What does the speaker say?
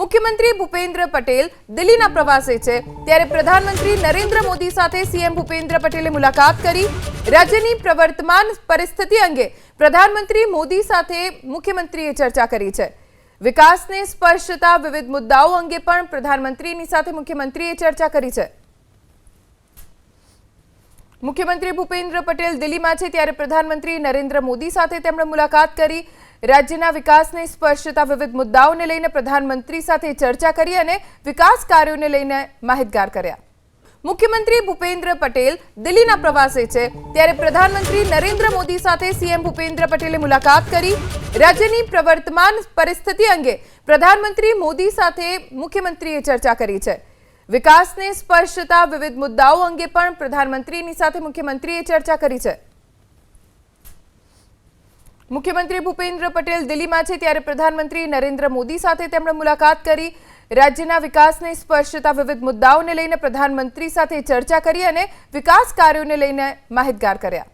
મુખ્યમંત્રી ભૂપેન્દ્ર પટેલ દિલ્હીના પ્રવાસે છે. ત્યારે પ્રધાનમંત્રી નરેન્દ્ર મોદી સાથે સીએમ ભૂપેન્દ્ર પટેલે મુલાકાત કરી. રાજ્યની પ્રવર્તમાન પરિસ્થિતિ અંગે પ્રધાનમંત્રી મોદી સાથે મુખ્યમંત્રીએ ચર્ચા કરી છે. વિકાસને સ્પર્શતા વિવિધ મુદ્દાઓ અંગે પણ પ્રધાનમંત્રીની સાથે મુખ્યમંત્રીએ ચર્ચા કરી છે. મુખ્યમંત્રી ભૂપેન્દ્ર પટેલ દિલ્હીમાં છે. ત્યારે પ્રધાનમંત્રી નરેન્દ્ર મોદી સાથે તેમણે મુલાકાત કરી. રાજ્યના વિકાસને સ્પર્શતા વિવિધ મુદ્દાઓને લઈને પ્રધાનમંત્રી સાથે ચર્ચા કરી અને વિકાસ કાર્યોને લઈને માહિતગાર કર્યા. મુખ્યમંત્રી ભૂપેન્દ્ર પટેલ દિલ્હીના પ્રવાસે છે. ત્યારે પ્રધાનમંત્રી નરેન્દ્ર મોદી સાથે સીએમ ભૂપેન્દ્ર પટેલે મુલાકાત કરી. રાજ્યની પ્રવર્તમાન પરિસ્થિતિ અંગે પ્રધાનમંત્રી મોદી સાથે મુખ્યમંત્રીએ ચર્ચા કરી છે. વિકાસને સ્પર્શતા વિવિધ મુદ્દાઓ અંગે પણ પ્રધાનમંત્રીની સાથે મુખ્યમંત્રીએ ચર્ચા કરી છે. મુખ્યમંત્રી ભૂપેન્દ્ર પટેલ દિલ્હીમાં છે ત્યારે પ્રધાનમંત્રી નરેન્દ્ર મોદી સાથે તેમણે મુલાકાત કરી. રાજ્યના વિકાસને સ્પર્શતા વિવિધ મુદ્દાઓને લઈને પ્રધાનમંત્રી સાથે ચર્ચા કરી અને વિકાસ કાર્યોને લઈને માહિતગાર કર્યા.